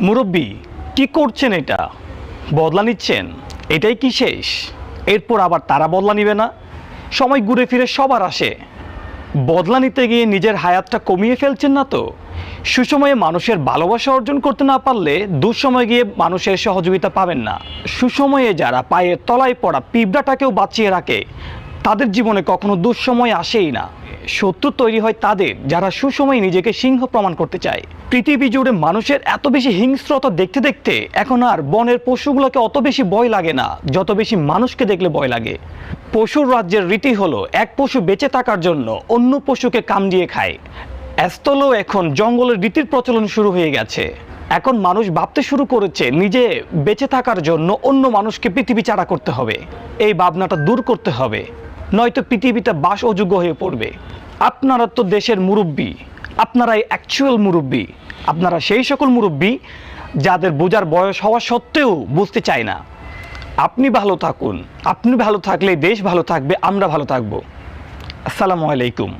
মুরব্বী, কি করছেন এটা? বদলা নিচ্ছেন? এটাই কি শেষ? এরপর আবার তারা বদলা নিবে না? সময় ঘুরে ফিরে সবার আসে। বদলা নিতে গিয়ে নিজের হায়াতটা কমিয়ে ফেলছেন না তো? সুসময়ে মানুষের ভালোবাসা অর্জন করতে না পারলে দুঃসময় গিয়ে মানুষের সহযোগিতা পাবেন না। সুসময়ে যারা পায়ের তলায় পড়া পিঁপড়াটাকেও বাঁচিয়ে রাখে, তাদের জীবনে কখনো দুঃসময় আসেই না। শত্রু তৈরি হয় তাদের, যারা সুসময়ে নিজেকে সিংহ প্রমাণ করতে চায়। পৃথিবী জুড়ে মানুষের এত বেশি হিংস্রতা দেখতে দেখতে এখন আর বনের পশুগুলোকে অত বেশি ভয় লাগে না, যত বেশি মানুষকে দেখলে ভয় লাগে। পশুর রাজ্যের রীতি হলো, এক পশু বেঁচে থাকার জন্য অন্য পশুকে কামড়িয়ে খায়। এস্তলেও এখন জঙ্গলের রীতির প্রচলন শুরু হয়ে গেছে। এখন মানুষ ভাবতে শুরু করেছে, নিজে বেঁচে থাকার জন্য অন্য মানুষকে পৃথিবী চাড়া করতে হবে। এই ভাবনাটা দূর করতে হবে। নয়তো পৃথিবীতে বাস অযোগ্য হয়ে পড়বে। আপনারা তো দেশের মুরব্বী। আপনারাই অ্যাকচুয়াল মুরব্বী। আপনারা সেই সকল মুরব্বী যাদের বোঝার বয়স হওয়া সত্ত্বেও বুঝতে চায় না। আপনি ভালো থাকুন। আপনি ভালো থাকলে দেশ ভালো থাকবে, আমরা ভালো থাকব। আসসালামু আলাইকুম।